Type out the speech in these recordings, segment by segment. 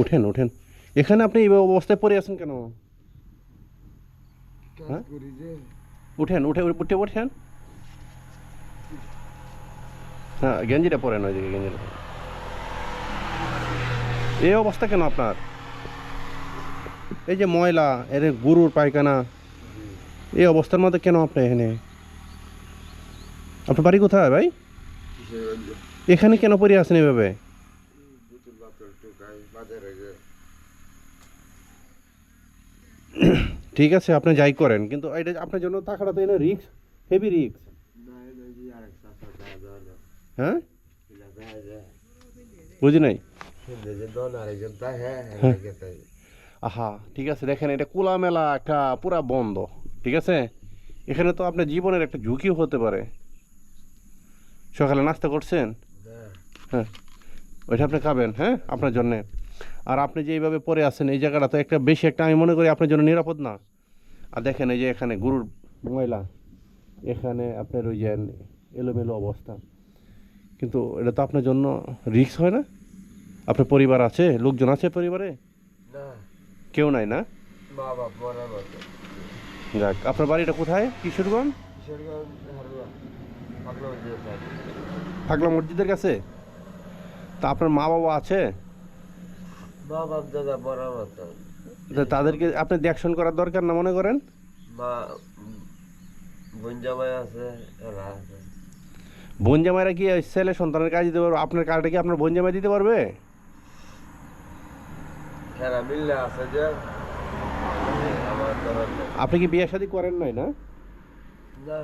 উঠেন উঠেন এখানে আপনি এই অবস্থায় পড়ে আছেন কেন? হ্যাঁ? উঠেন উঠে উঠে উঠেন হ্যাঁ গেঞ্জিটা পরেন ওই দিকে গেঞ্জিটা এই অবস্থা কেন আপনার? এই যে ময়লা এর গরুর পায়খানা এই অবস্থার মধ্যে কেন আপনি এখানে? আপনার বাড়ি কোথায় ভাই? এখানে কেন পড়ে আছেন এভাবে বুতুল বাতল টুকাই বাজারে যে ঠিক আছে, আপনি যাই করেন, কিন্তু এটা আপনার জন্য টাকাটা তো এনে রিক্স হেভি রিক্স হ্যাঁ? বুঝি নাই? হ্যাঁ। আহা, ঠিক আছে, দেখেন, এটা মেলা একটা, পুরা বন্ধ, ঠিক আছে? এখানে তো আপনার জীবনের একটা ঝুঁকিও হতে পারে। সকালে নাস্তা করছেন? হ্যাঁ। ওইটা আপনি খাবেন হ্যাঁ আপনার জন্যে। আর আপনি যে এইভাবে পরে আছেন, এই জায়গাটা তো একটা বেশি একটা, আমি মনে করি আপনার জন্য নিরাপদ না। আর দেখেন এই যে এখানে গরুর ময়লা এখানে আপনার ওই যে এলোমেলো অবস্থা। কিন্তু এটা তো আপনার জন্য রিস্ক হয় না? আপনার পরিবার আছে? লোকজন আছে পরিবারে? না। কেউ নাই না? যাক আপনার বাড়িটা কোথায়? কিশোরগঞ্জ? ফাগলা মসজিদের কাছে। তা আপনার মা বাবা আছে? মা বাপ দাদা তা। তাদেরকে আপনি দেখশন করার দরকার না মনে করেন? আছে এরা আছে। জামাইরা কি ছেলে সন্তানের কাজ দিতে পারবে? আপনার কার্ডটা কি আপনার বোন জামাই দিতে পারবে? এরা মিললে আছে যে আপনি কি বিয়ে শাদী করেন নাই না? না।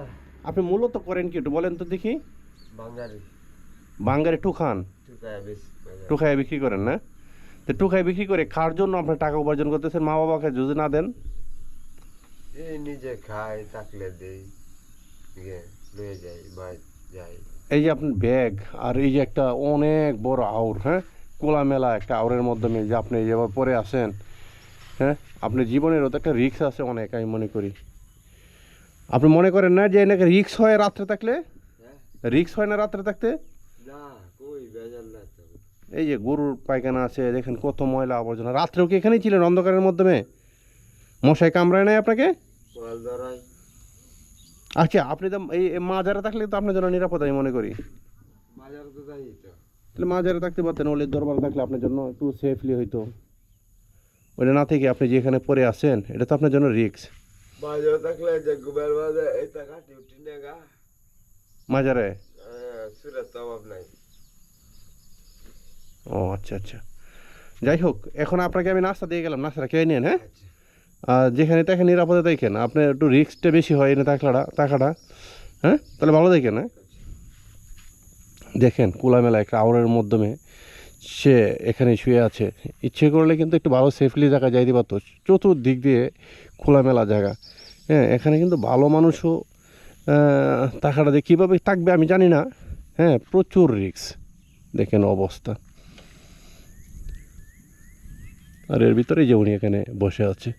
আপনি মূলত করেন কি একটু বলেন তো দেখি। বাঙালি। বাঙ্গারে টুখান। টুকায় বিক্রি করেন না? তো টুকায় বিক্রি করে খাওয়ার জন্য আপনার টাকা উপার্জন করতেছেন? মা বাবাকে যদি না দেন? এই নিজে খাই থাকলে দেই লয়ে যাই মা যাই। এই যে আপনার ব্যাগ আর এই যে একটা অনেক বড় আউর হ্যাঁ? কোলা মেলা একটা আউরের মাধ্যমে যে আপনি যেভাবে পরে আসেন হ্যাঁ? আপনার জীবনেরও তো একটা রিক্স আছে অনেক আমি মনে করি। আপনি মনে করেন না যে নাকি রিক্স হয় রাত্রে থাকলে? হ্যাঁ। রিক্স হয় না রাত্রে থাকতে? না কই না এই যে গরুর পায়খানা আছে দেখেন কত ময়লা আবর্জনা। রাত্রেও কি এখানেই ছিলেন অন্ধকারের মাধ্যমে? মশাই কামড়ায় নাই আপনাকে? আচ্ছা আপনি তো এই মাজারে থাকলে তো আপনার জন্য নিরাপদ আমি মনে করি। তাহলে মাজারে থাকতে পারতেন ওলের দরবারে থাকলে আপনার জন্য একটু সেফলি হইতো। ওইটা না থেকে আপনি যেখানে পরে আছেন এটা তো আপনার জন্য রিক্স বাজার থাকলে যে গুবের ডিউটি নেগা। মাজারে? সুরত তো অভাব নাই। ও আচ্ছা আচ্ছা। যাই হোক এখন আপনাকে আমি নাস্তা দিয়ে গেলাম। নাস্তাটা খেয়ে নিন হ্যাঁ? আচ্ছা। আর যেখানে দেখেন নিরাপদে দেখেন। আপনার একটু রিস্কটা বেশি হয় এনে টাকাটা টাকাটা হ্যাঁ? তাহলে ভালো দেখেন হ্যাঁ? দেখেন কোলামেলা একটা আওয়ারের মাধ্যমে সে এখানে শুয়ে আছে। ইচ্ছে করলে কিন্তু একটু ভালো সেফলি জায়গা যাইতে পারতো। চতুর্দিক দিয়ে খোলামেলা জায়গা। হ্যাঁ এখানে কিন্তু ভালো মানুষও টাকাটা দিয়ে কীভাবে থাকবে আমি জানি না। হ্যাঁ প্রচুর রিস্ক দেখেন অবস্থা। আর এর ভিতরে যে উনি এখানে বসে আছে।